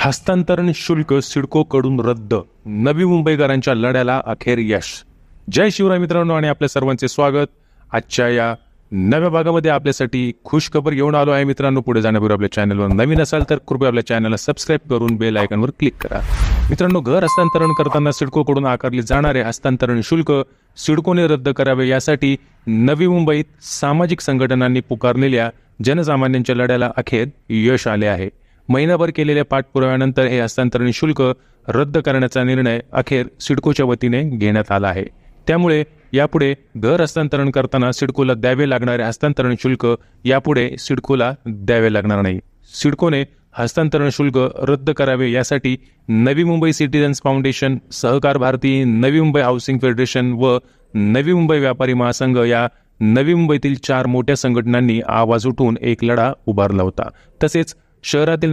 हस्तांतरण शुल्क सिडकोकडून रद्द नवी मुंबईकरांच्या लढ्याला अखेर यश. जय शिवराय मित्रांनो आणि आपल्या सर्वांचे स्वागत. आजच्या या नव्या भागामध्ये आपल्यासाठी खुश खबर घेऊन आलो आहे मित्रांनो. पुढे जाण्यापूर्वी आपल्या चॅनलवर नवीन असाल तर कृपया आपल्या चॅनलला सबस्क्राईब करून बेल आयकॉनवर क्लिक करा. मित्रांनो घर हस्तांतरण करताना सिडकोकडून आकारले जाणारे हस्तांतरण शुल्क सिडकोने रद्द करावे यासाठी नवी मुंबईत सामाजिक संघटनांनी पुकारलेल्या जनसामान्यांच्या लढ्याला अखेर यश आले आहे. महिनाभर केलेल्या पाठपुराव्यानंतर हे हस्तांतरण शुल्क रद्द करण्याचा निर्णय अखेर सिडकोच्या वतीने घेण्यात आला आहे. त्यामुळे यापुढे घर हस्तांतरण करताना सिडकोला द्यावे लागणारे हस्तांतरण शुल्क यापुढे सिडकोला द्यावे लागणार नाही. सिडकोने हस्तांतरण शुल्क रद्द करावे यासाठी नवी मुंबई सिटीजन्स फाउंडेशन सहकार भारती नवी मुंबई हाऊसिंग फेडरेशन व नवी मुंबई व्यापारी महासंघ या नवी मुंबईतील चार मोठ्या संघटनांनी आवाज उठून एक लढा उभारला होता. तसेच शहरातील